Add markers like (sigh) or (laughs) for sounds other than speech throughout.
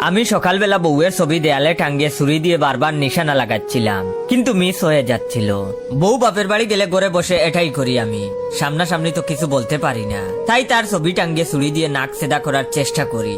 আমি সকালবেলা বউয়ের ছবি দেয়ালে টাঙ্গিয়ে ছুরি দিয়ে বারবার নিশানা লাগাচ্ছিলাম। কিন্তু মিস হয়ে যাচ্ছিল। বউ বাপের বাড়ি গেলে ঘরে বসে এটাই করি আমি। সামনাসামনি তো কিছু বলতে পারি না। তাই তার ছবি টাঙ্গিয়ে ছুরি দিয়ে নাক সেদা করার চেষ্টা করি।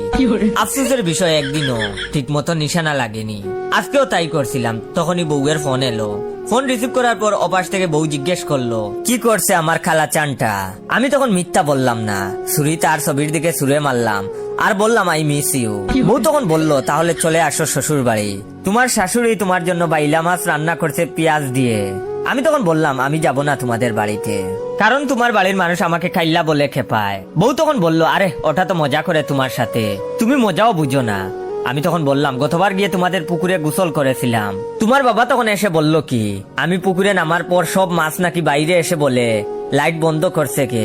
আফসোসের বিষয় একদিনও ঠিক মতো নিশানা লাগেনি। আজকেও তাই করছিলাম তখনই বউয়ের ফোন এলো। ফোন রিসিভ করার পর অপাশ থেকে বউ জিজ্ঞেস করল কি করছে আমার খালা চানটা? আমি তখন মিথ্যা বললাম না। ছুরি তার ছবির দিকে ছুড়ে মারলাম। আর বললাম আই মিস ইউ বউ তখন বলল, তাহলে চলে আসো শ্বশুর বাড়ি তোমার শাশুড়ি তোমার জন্য বাইলা মাছ রান্না করছে পেঁয়াজ দিয়ে। আমি তখন বললাম, আমি যাব না তোমাদের বাড়িতে। কারণ তোমার বাড়ির মানুষ আমাকে খাইল্লা বলে খেপায়। বউ তখন বলল, আরে, ওটা তো মজা করে তোমার সাথে। তুমি মজাও বুঝো না। আমি তখন বললাম, গতবার গিয়ে তোমাদের পুকুরে গোসল করেছিলাম। তোমার বাবা তখন এসে বলল কি, আমি পুকুরে নামার পর সব মাছ নাকি বাইরে এসে বলে লাইট বন্ধ করছে কে?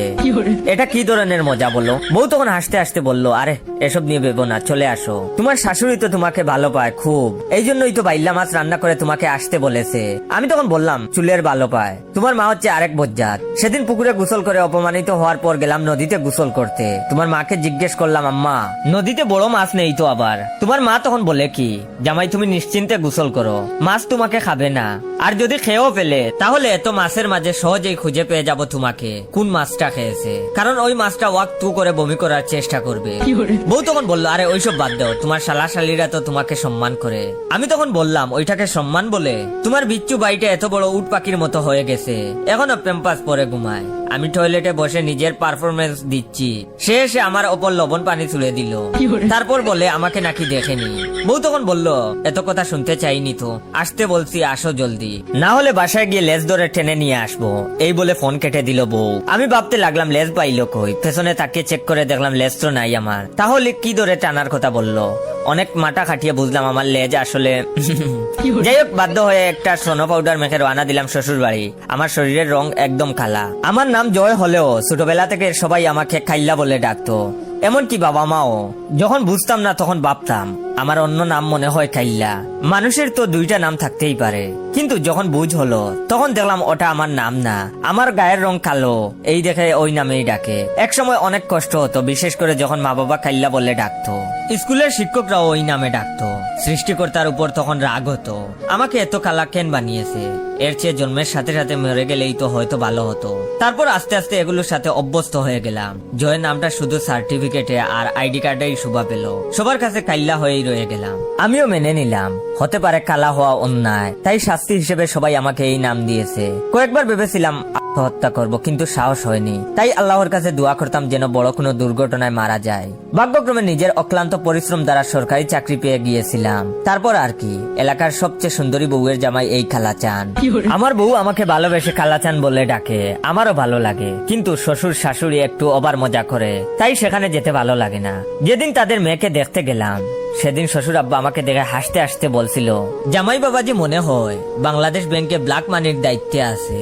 এটা কি ধরনের মজা বলো? বউ তখন হাসতে হাসতে বলল আরে এসব নিয়ে ভেবো না চলে আসো। তোমার শাশুড়ি তো তোমাকে ভালো পায় খুব। এই জন্যই তো বাইল্লা মাছ রান্না করে তোমাকে আসতে বলেছে। আমি তখন বললাম চুলের ভালো পায় তোমার মা হচ্ছে আরেক বজ্জাত। সেদিন পুকুরে গোসল করে অপমানিত হওয়ার পর গেলাম নদীতে গোসল করতে। তোমার মাকে জিজ্ঞেস করলাম আম্মা নদীতে বড় মাছ নেই তো আবার? তোমার মা তখন বলে কি? জামাই তুমি নিশ্চিন্তে গোসল করো। মাছ তোমাকে খাবে না। আর যদি খেয়েও ফেলে তাহলে এত মাছের মাঝে সহজেই খুঁজে পেয়ে যাব তোমাকে কোন মাছটা খেয়েছে? কারণ ওই মাছটা ওয়াক তু করে বমি করার চেষ্টা করবে। বউ তখন বলল আরে ওইসব বাদ দাও তোমার শালাশালিরা তো তোমাকে সম্মান করে। আমি তখন বললাম ওইটাকে সম্মান বলে? তোমার বিচ্ছু বাড়িটা এত বড় উট পাখির মতো হয়ে গেছে। এখনও পেম্পাস পরে ঘুমায়। আমি টয়লেটে বসে নিজের পারফরমেন্স দিচ্ছি। সে এসে আমার ওপর লবণ পানি তুলে দিল। তারপর বলে আমাকে নাকি দেখেনি বউ তখন বলল এত কথা শুনতে চাইনি তো। আসতে বলছি আসো জলদি। না হলে বাসায় গিয়ে লেজ ধরে টেনে নিয়ে আসব। এই বলে ফোন কেটে দিল বউ। আমি ভাবতে লাগলাম লেজ পাইলো কই? পেছনে তাকে চেক করে দেখলাম লেজ তো নাই আমার। তাহলে কি ধরে টানার কথা বলল? অনেক মাথা খাটিয়ে বুঝলাম আমার লেজ আসলে (laughs) যাই হোক বাধ্য হয়ে একটা সোনো পাউডার মেখে রওনা দিলাম শ্বশুর বাড়ি আমার শরীরের রং একদম কালা। আমার নাম জয় হলেও ছোটবেলা থেকে সবাই আমাকে খাইল্লা বলে ডাকতো। এমনকি বাবা মাও যখন বুঝতাম না তখন ভাবতাম, আমার অন্য নাম মনে হয় খাইল্লা মানুষের তো দুইটা নাম থাকতেই পারে। কিন্তু যখন বুঝ হলো, তখন দেখলাম ওটা আমার নাম না। আমার গায়ের রং কালো। এই দেখে ওই নামেই ডাকে। এক সময় অনেক কষ্ট হতো, বিশেষ করে যখন মা বাবা কাইল্লা বলে ডাকতো। স্কুলের শিক্ষকরাও ওই নামে ডাকতো। সৃষ্টিকর্তার উপর তখন রাগ হতো। আমাকে এত কালা কেন বানিয়েছে। এর চেয়ে জন্মের সাথে সাথে মরে গেলেই তো হয়তো ভালো হতো। তারপর আস্তে আস্তে এগুলোর সাথে অভ্যস্ত হয়ে গেলাম। জয়ের নামটা শুধু সার্টিফিকেটে আর আইডি কার্ডেই শোভা পেল। সবার কাছে কাইল্লা হয়েই রয়ে গেলাম। আমিও মেনে নিলাম। হতে পারে কালা হওয়া অন্যায়, তাই শাস্তি হিসেবে সবাই আমাকে এই নাম দিয়েছে। কয়েকবার ভেবেছিলাম আত্মহত্যা করব, কিন্তু সাহস হয়নি। তাই আল্লাহর কাছে দোয়া করতাম যেন বড় কোনো দুর্ঘটনায় মারা যায়। ভাগ্যক্রমে নিজের অক্লান্ত পরিশ্রম দ্বারা সরকারি চাকরি পেয়ে গিয়েছিলাম। তারপর আর কি, এলাকার সবচেয়ে সুন্দরী বউয়ের জামাই এই খালা চান আমার বউ আমাকে ভালোবেসে খালা চান বলে ডাকে, আমারও ভালো লাগে। কিন্তু শ্বশুর শাশুড়ি একটু অবার মজা করে, তাই সেখানে যেতে ভালো লাগে না। যেদিন তাদের মেয়েকে দেখতে গেলাম সেদিন শ্বশুর আব্বা আমাকে দেখে হাসতে হাসতে বলছিল জামাই বাবাজি মনে হয় বাংলাদেশ ব্যাংকে ব্ল্যাক মানির দায়িত্বে আছে।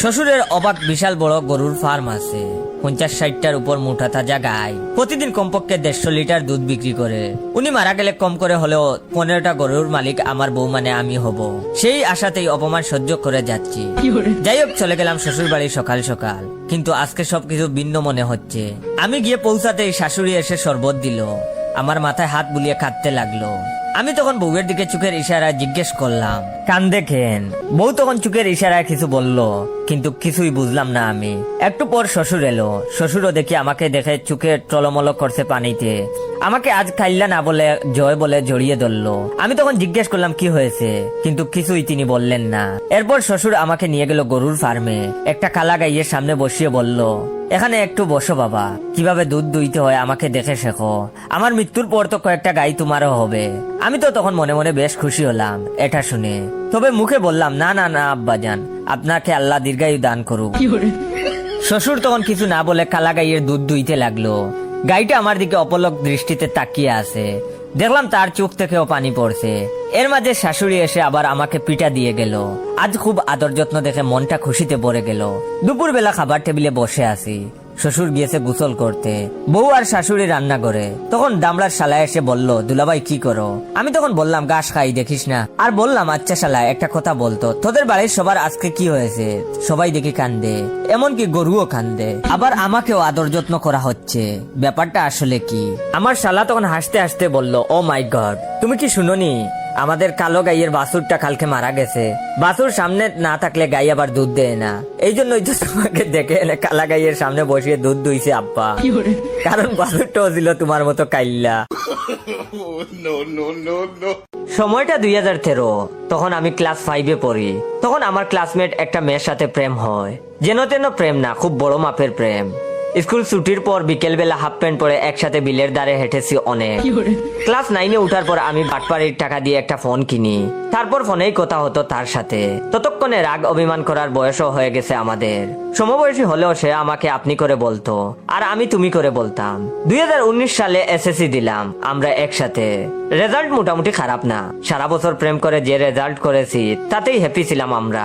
শ্বশুরের অবাক বিশাল বড় গরুর ফার্ম আছে পঞ্চাশ ষাটটার উপর মোটা তাজা গাই প্রতিদিন কমপক্ষে দেড়শো লিটার দুধ বিক্রি করে। উনি মারা গেলে কম করে হলেও পনেরোটা গরুর মালিক আমার বউ মানে আমি হব। সেই আশাতেই অপমান সহ্য করে যাচ্ছি। যাই হোক চলে গেলাম শ্বশুর বাড়ি সকাল সকাল। কিন্তু আজকে সবকিছু ভিন্ন মনে হচ্ছে। আমি গিয়ে পৌঁছাতেই শাশুড়ি এসে শরবত দিল। আমার মাথায় হাত বুলিয়ে কাঁদতে লাগল। আমি তখন বউয়ের দিকে চোখের ইশারায় জিজ্ঞেস করলাম কান? দেখেন বউ তখন চোখের ইশারায় কিছু বলল, কিন্তু কিছুই বুঝলাম না আমি। একটু পর শ্বশুর এলো। শ্বশুরও দেখি আমাকে দেখে চোখে টলমল করছে পানিতে। আমাকে আজ খাইলা না বলে, জয় বলে জড়িয়ে ধরলো। আমি তখন জিজ্ঞেস করলাম, কি হয়েছে? কিন্তু কিছুই তিনি বললেন না। এরপর শ্বশুর আমাকে নিয়ে গেল গরুর ফার্মে একটা কালা গাইয়ের সামনে বসিয়ে বলল এখানে একটু বসো বাবা। কীভাবে দুধ দুইতে হয় আমাকে দেখে শেখো। আমার মৃত্যুর পর তো কয়েকটা গাই তোমারও হবে। আমি তো তখন মনে মনে বেশ খুশি হলাম এটা শুনে। তবে মুখে বললাম না না না আব্বাজান আপনাকে আল্লাহ দীর্ঘায়ু দান করুক। শ্বশুর তখন কিছু না বলে কালা গাইয়ের দুধ দুইতে লাগল। গাইটা আমার দিকে অপলক দৃষ্টিতে তাকিয়ে আছে। দেখলাম তার চোখ থেকেও পানি পড়ছে। এর মাঝে শাশুড়ি এসে আবার আমাকে পিটা দিয়ে গেল। আজ খুব আদর যত্ন দেখে মনটা খুশিতে পড়ে গেল। দুপুর বেলা খাবার টেবিলে বসে আছি। শ্বশুর গিয়েছে গোসল করতে। বউ আর শাশুড়ি রান্না করে। তখন দামড়ার শালা এসে বলল, দুলাভাই, কি করো? আমি তখন বললাম ঘাস খাই, দেখিস না। আর বললাম আচ্ছা শালা, একটা কথা বলতো, তোদের বাড়ির সবার আজকে কি হয়েছে? সবাই দেখি কান্দে, এমনকি গরুও কান্দে। আবার আমাকেও আদর যত্ন করা হচ্ছে। ব্যাপারটা আসলে কি? আমার শালা তখন হাসতে হাসতে বলল, ও মাই গড, তুমি কি শুনোনি? আমাদের কালো গাইয়ের বাছুরটা কালকে মারা গেছে। বাছুর সামনে না থাকলে গাই আবার দুধ দেয় না। এই জন্যই তো তোমাকে দেখে এনে কালা গাইয়ের সামনে বসিয়ে দুধ দুইছে আব্বা। কারণ বাছুরটাও ছিল তোমার মতো কাইল্লা। সময়টা দুই হাজার তেরো। তখন আমি ক্লাস ফাইভে পড়ি। তখন আমার ক্লাসমেট একটা মেয়ের সাথে প্রেম হয়। যেন তেন প্রেম না খুব বড় মাপের প্রেম। স্কুল ছুটির পর বিকেল বেলা হাফ প্যান্ট পরে একসাথে বিলের দ্বারে হেঁটেছি অনেক। ক্লাস নাইনে উঠার পর আমি বাটপাড়ির টাকা দিয়ে একটা ফোন কিনি। তারপর ফোনেই কথা হতো তার সাথে। ততক্ষণে রাগ অভিমান করার বয়সও হয়ে গেছে আমাদের। সমবয়সী হলেও সে আমাকে আপনি করে বলতো আর আমি তুমি করে বলতাম। দুই হাজার উনিশ সালে এসএসসি দিলাম আমরা একসাথে। রেজাল্ট মোটামুটি খারাপ না। সারা বছর প্রেম করে যে রেজাল্ট করেছি তাতেই হ্যাপি ছিলাম আমরা।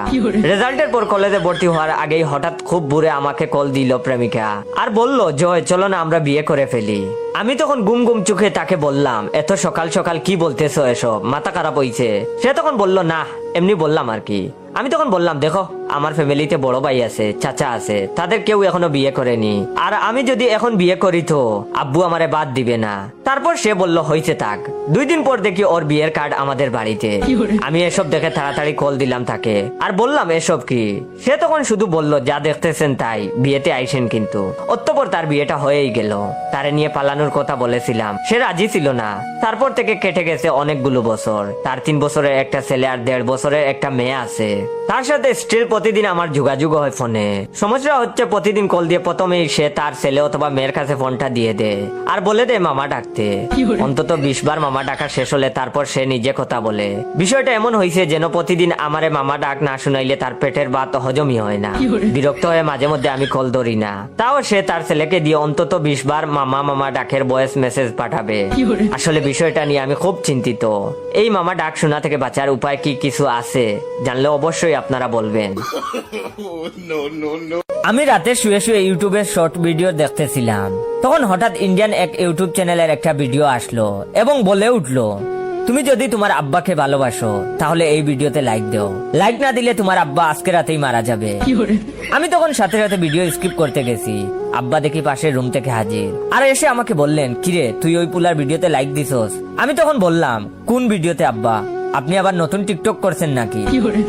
রেজাল্টের পর কলেজে ভর্তি হওয়ার আগেই হঠাৎ খুব বুড়ে আমাকে কল দিল প্রেমিকা আর বলল জয় চলো না আমরা বিয়ে করে ফেলি। আমি তখন গুম গুম চোখে তাকে বললাম এত সকাল সকাল কি বলতেছো এসব? মাথা খারাপ হইছে। সে তখন বলল না এমনি বললাম আর কি। আমি তখন বললাম দেখো আমার ফ্যামিলিতে বড় ভাই আছে চাচা আছে তাদের কেউ এখনও বিয়ে করেনি। আর আমি যদি এখন বিয়ে করি তো আব্বু আমারে বাদ দিবে না। তারপর সে বলল হইছে থাক। দুই দিন পর দেখি ওর বিয়ের কার্ড আমাদের বাড়িতে। আমি এসব দেখে তাড়াতাড়ি কল দিলাম তাকে। আর বললাম এসব কি? সে তখন শুধু বলল যা দেখতেছেন তাই বিয়েতে আইসেন কিন্তু। অতঃপর তার বিয়েটা হয়েই গেল। তারে নিয়ে পালানোর কথা বলেছিলাম। সে রাজি ছিল না। তারপর থেকে কেটে গেছে অনেকগুলো বছর। তার তিন বছরের একটা ছেলে আর দেড় বছরের একটা মেয়ে আছে। তার সাথে স্টিল প্রতিদিন আমার যোগাযোগ হয় ফোনে। সমস্যা হচ্ছে প্রতিদিন কল দিয়ে প্রথমেই সে তার ছেলে অথবা মেয়ের কাছে ফোনটা দিয়ে দেয় আর বলে দেয় মামা ডাকতে। অন্তত বিশ বার মামা ডাকা শেষ হলে তারপর সে নিজে কথা বলে। বিষয়টা এমন হয়েছে যেন প্রতিদিন আমারে মামা ডাক না শুনাইলে তার পেটের ভাত হজমই হয় না। বিরক্ত হয়ে মাঝে মধ্যে আমি কল ধরি না। তাও সে তার ছেলেকে দিয়ে অন্তত বিশ বার মামা মামা ডাকের বয়েস মেসেজ পাঠাবে। আসলে বিষয়টা নিয়ে আমি খুব চিন্তিত। এই মামা ডাক শোনা থেকে বাঁচার উপায় কি কিছু আছে? জানলে অবশ্যই আপনারা বলবেন। আমি রাতে শুয়ে শুয়ে ইউটিউবে শর্ট ভিডিও দেখতেছিলাম। তখন হঠাৎ ইন্ডিয়ান এক ইউটিউব চ্যানেলের একটা ভিডিও আসলো এবং বলে উঠল তুমি যদি তোমার আব্বাকে ভালোবাসো তাহলে এই ভিডিওতে লাইক দাও। লাইক না দিলে তোমার আব্বা আজকে রাতেই মারা যাবে। আমি তখন সাথে সাথে ভিডিও স্কিপ করতে গেছি। আব্বা দেখি পাশের রুম থেকে হাজির। আর এসে আমাকে বললেন কিরে তুই ওই পুলার ভিডিওতে লাইক দিছস? আমি তখন বললাম কোন ভিডিওতে আব্বা? আপনি আবার নতুন টিকটক করছেন নাকি?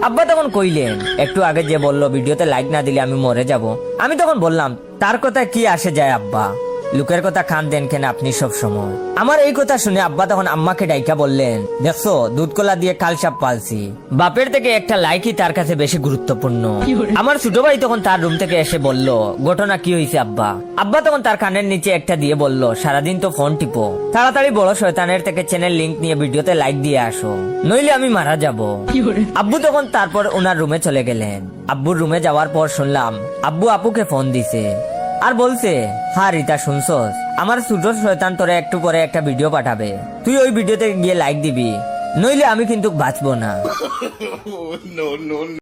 আব্বা তখন কইলেন একটু আগে যে বলল ভিডিওতে লাইক না দিলে আমি মরে যাব। আমি তখন বললাম তার কথা কি আসে যায় আব্বা? লোকের কথা খান দেন কেন আপনি সব সময়? আমার এই কথা শুনে আব্বা তখন আম্মাকে ডাইকা বললেন দেখছ দুধ কলা দিয়ে কালসাপ পালছি। বাপের থেকে একটা লাইকই তার কাছে বেশি গুরুত্বপূর্ণ। আমার ছোট ভাই তখন তার রুম থেকে এসে বলল ঘটনা কি হয়েছে আব্বা? আব্বা তখন তার কানের নিচে একটা দিয়ে বলল সারাদিন তো ফোন টিপো। তাড়াতাড়ি বড় শয়তানের থেকে চ্যানেল লিংক নিয়ে ভিডিওতে লাইক দিয়ে আসো। নইলে আমি মারা যাব। আব্বু তখন তারপর ওনার রুমে চলে গেলেন। আব্বুর রুমে যাওয়ার পর শুনলাম আব্বু আপুকে ফোন দিছে। আর বলছে হ্যাঁ রিতা, শুনছস? আমার ছোট শয়তান তোরে একটু পরে একটা ভিডিও পাঠাবে। তুই ওই ভিডিওতে গিয়ে লাইক দিবি। নইলে আমি কিন্তু বাঁচবো না। (laughs)